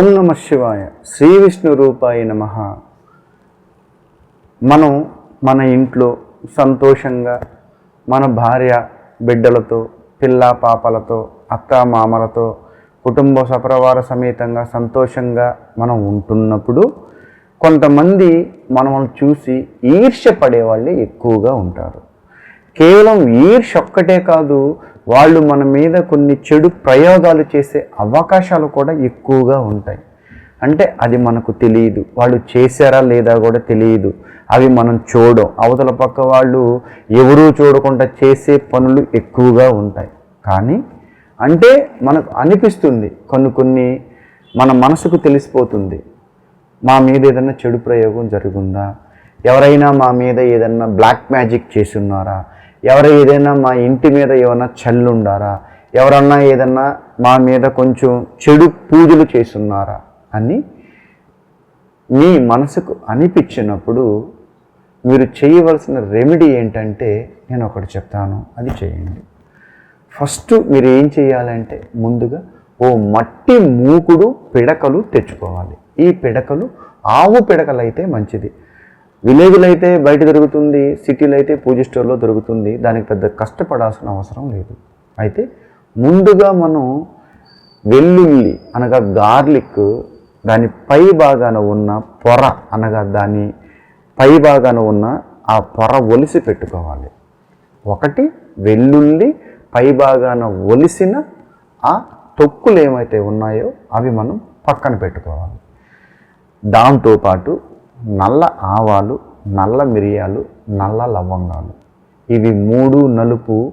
ఓం నమ శివాయ. శ్రీ విష్ణు రూపాయ నమ. మనం మన ఇంట్లో సంతోషంగా మన భార్య బిడ్డలతో పిల్ల పాపలతో అత్త మామలతో కుటుంబ సపరివార సమేతంగా సంతోషంగా మనం ఉంటున్నప్పుడు కొంతమంది మనల్ని చూసి ఈర్ష్య పడేవాళ్ళే ఎక్కువగా ఉంటారు. కేవలం ఈర్ష ఒక్కటే కాదు వాళ్ళు మన మీద కొన్ని చెడు ప్రయోగాలు చేసే అవకాశాలు కూడా ఎక్కువగా ఉంటాయి. అంటే అది మనకు తెలియదు. వాళ్ళు చేశారా లేదా కూడా తెలియదు. అవి మనం చూడం అవతల పక్క వాళ్ళు ఎవరూ చూడకుండా చేసే పనులు ఎక్కువగా ఉంటాయి. కానీ అంటే మనకు అనిపిస్తుంది. కొన్ని కొన్ని మన మనసుకు తెలిసిపోతుంది. మా మీద ఏదైనా చెడు ప్రయోగం జరుగుందా? ఎవరైనా మా మీద ఏదైనా బ్లాక్ మ్యాజిక్ చేసి ఉన్నారా ఎవరు ఏదైనా మా ఇంటి మీద ఏమైనా చల్లుండారా? ఎవరన్నా ఏదన్నా మా మీద కొంచెం చెడు పూజలు చేస్తున్నారా? అని మీ మనసుకు అనిపించినప్పుడు మీరు చేయవలసిన రెమెడీ ఏంటంటే నేను ఒకటి చెప్తాను. అది చేయండి. ఫస్ట్ మీరు ఏం చేయాలంటే ముందుగా ఓ మట్టి మూకుడు పిడకలు తెచ్చుకోవాలి. ఈ పిడకలు ఆవు పిడకలు అయితే మంచిది. విలేజ్లో అయితే బయట దొరుకుతుంది సిటీలో అయితే పూజ స్టోర్లో దొరుకుతుంది దానికి పెద్ద కష్టపడాల్సిన అవసరం లేదు. అయితే ముందుగా మనం వెల్లుల్లి అనగా గార్లిక్ దాని పై భాగాన ఉన్న పొర అనగా దాని పై భాగాన ఉన్న ఆ పొర ఒలిసి పెట్టుకోవాలి. ఒకటి వెల్లుల్లి పై భాగాన ఒలిసిన ఆ తొక్కులు ఏమైతే ఉన్నాయో అవి మనం పక్కన పెట్టుకోవాలి. దాంతోపాటు నల్ల ఆవాలు నల్ల మిరియాలు నల్ల లవంగాలు. ఇవి మూడు నలుపు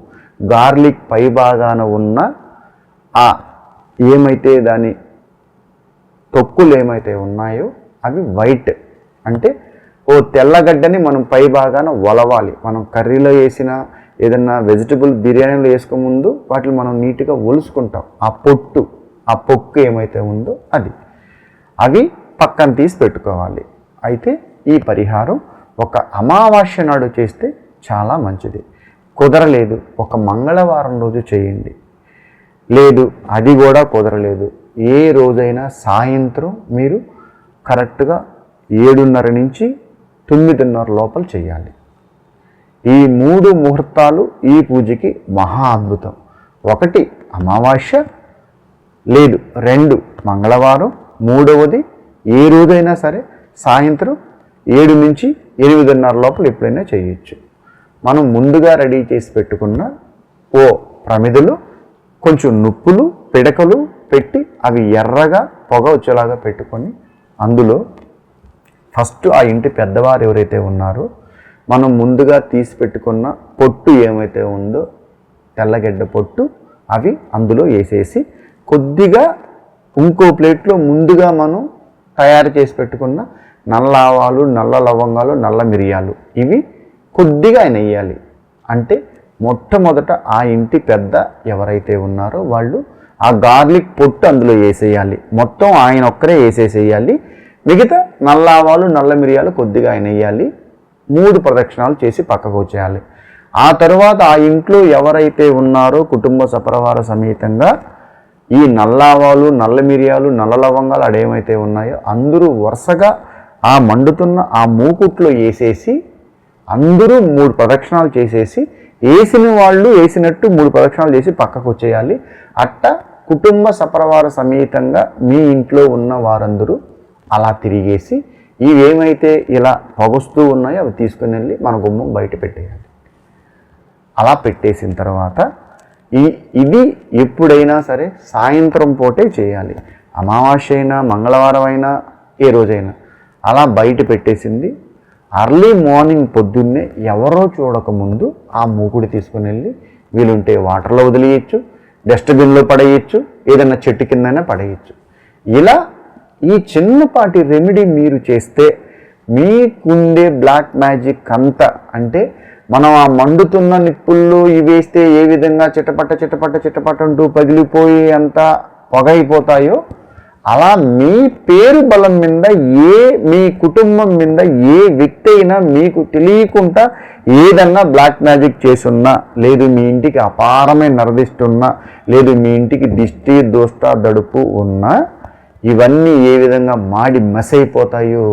గార్లిక్ పై భాగాన ఉన్న ఆ ఏమైతే దాని తొక్కులు ఏమైతే ఉన్నాయో అవి వైట్. అంటే ఓ తెల్లగడ్డని మనం పై భాగాన వలవాలి. మనం కర్రీలో వేసిన ఏదన్నా వెజిటబుల్ బిర్యానీలో వేసుకో ముందు వాటిని మనం నీట్గా ఒలుసుకుంటాం. ఆ పొట్టు ఆ పొక్కు ఏమైతే ఉందో అది. అవి పక్కన తీసి పెట్టుకోవాలి. అయితే ఈ పరిహారం ఒక అమావాస్య నాడు చేస్తే చాలా మంచిది. కుదరలేదు. ఒక మంగళవారం రోజు చేయండి. లేదు అది కూడా కుదరలేదు. ఏ రోజైనా సాయంత్రం మీరు కరెక్ట్గా ఏడున్నర నుంచి తొమ్మిదిన్నర లోపల చేయాలి. ఈ మూడు ముహూర్తాలు ఈ పూజకి మహా అద్భుతం. ఒకటి అమావాస్య లేదు రెండు మంగళవారం మూడవది ఏ రోజైనా సరే సాయంత్రం ఏడు నుంచి ఎనిమిదిన్నర లోపల ఎప్పుడైనా చేయొచ్చు. మనం ముందుగా రెడీ చేసి పెట్టుకున్న ఓ ప్రమిదలు కొంచెం నుప్పులు పిడకలు పెట్టి అవి ఎర్రగా పొగ వచ్చేలాగా పెట్టుకొని అందులో ఫస్ట్ ఆ ఇంటి పెద్దవారు ఎవరైతే ఉన్నారో మనం ముందుగా తీసి పెట్టుకున్న పొట్టు ఏమైతే ఉందో తెల్లగడ్డ పొట్టు అవి అందులో వేసేసి కొద్దిగా ఇంకో ప్లేట్లో ముందుగా మనం తయారు చేసి పెట్టుకున్న నల్ల ఆవాలు నల్ల లవంగాలు నల్ల మిరియాలు. ఇవి కొద్దిగా ఆయన వేయాలి అంటే మొట్టమొదట ఆ ఇంటి పెద్ద ఎవరైతే ఉన్నారో వాళ్ళు ఆ గార్లిక్ పొట్టు అందులో వేసేయాలి. మొత్తం ఆయన ఒక్కరే వేసేసేయాలి. మిగతా నల్ల ఆవాలు నల్ల మిరియాలు కొద్దిగా ఆయన వేయాలి. మూడు ప్రదక్షిణాలు చేసి పక్కకు వచ్చేయాలి. ఆ తర్వాత ఆ ఇంట్లో ఎవరైతే ఉన్నారో కుటుంబ సపరవార సమేతంగా ఈ నల్ల ఆవాలు నల్ల మిరియాలు నల్ల లవంగాలు అడేమైతే ఉన్నాయో అందరూ వరుసగా ఆ మండుతున్న ఆ మూకుట్లో వేసేసి అందరూ మూడు ప్రదక్షిణాలు చేసేసి వేసిన వాళ్ళు వేసినట్టు మూడు ప్రదక్షిణాలు చేసి పక్కకు వచ్చేయాలి అట్ట కుటుంబ సపరవార సమేతంగా మీ ఇంట్లో ఉన్న వారందరూ అలా తిరిగేసి ఇవేమైతే ఇలా పొగస్తూ ఉన్నాయో అవి తీసుకుని వెళ్ళి మన గుమ్మం బయట పెట్టేయాలి. అలా పెట్టేసిన తర్వాత ఈ ఇది ఎప్పుడైనా సరే సాయంత్రం పూటే చేయాలి. అమావాస్య అయినా మంగళవారం అయినా ఏ రోజైనా. అలా బయట పెట్టేసింది. అర్లీ మార్నింగ్ పొద్దున్నే ఎవరో చూడకముందు ఆ మూకుడు తీసుకుని వెళ్ళి వీలుంటే వాటర్లో వదిలేయచ్చు డస్ట్బిన్లో పడేయచ్చు ఏదైనా చెట్టు కిందనే పడేయచ్చు. ఇలా ఈ చిన్నపాటి రెమెడీ మీరు చేస్తే మీకుండే బ్లాక్ మ్యాజిక్ అంతా అంటే మనం ఆ మండుతున్న నిప్పుల్లో ఇవి వేస్తే ఏ విధంగా చిటపట చిటపట చిటపట అంటూ పగిలిపోయి అంతా పొగైపోతాయో అలా మీ పేరు బలం మీద ఏ మీ కుటుంబం మీద ఏ వ్యక్తి అయినా మీకు తెలియకుండా ఏదన్నా బ్లాక్ మ్యాజిక్ చేసున్నా లేదు మీ ఇంటికి అపారమైన నరదిస్తున్నా లేదు మీ ఇంటికి దిష్టి దోస్త దడుపు ఉన్నా ఇవన్నీ ఏ విధంగా మాడి మసైపోతాయో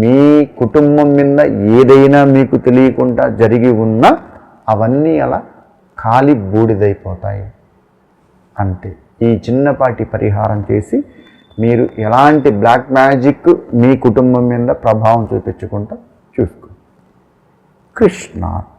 మీ కుటుంబం మీద ఏదైనా మీకు తెలియకుండా జరిగి ఉన్నా అవన్నీ అలా ఖాళీ బూడిదైపోతాయి. అంతే ఈ చిన్నపాటి పరిహారం చేసి మీరు ఎలాంటి బ్లాక్ మ్యాజిక్ మీ కుటుంబం మీద ప్రభావం చూపించుకుంటా చూసుకో కృష్ణార్పణ.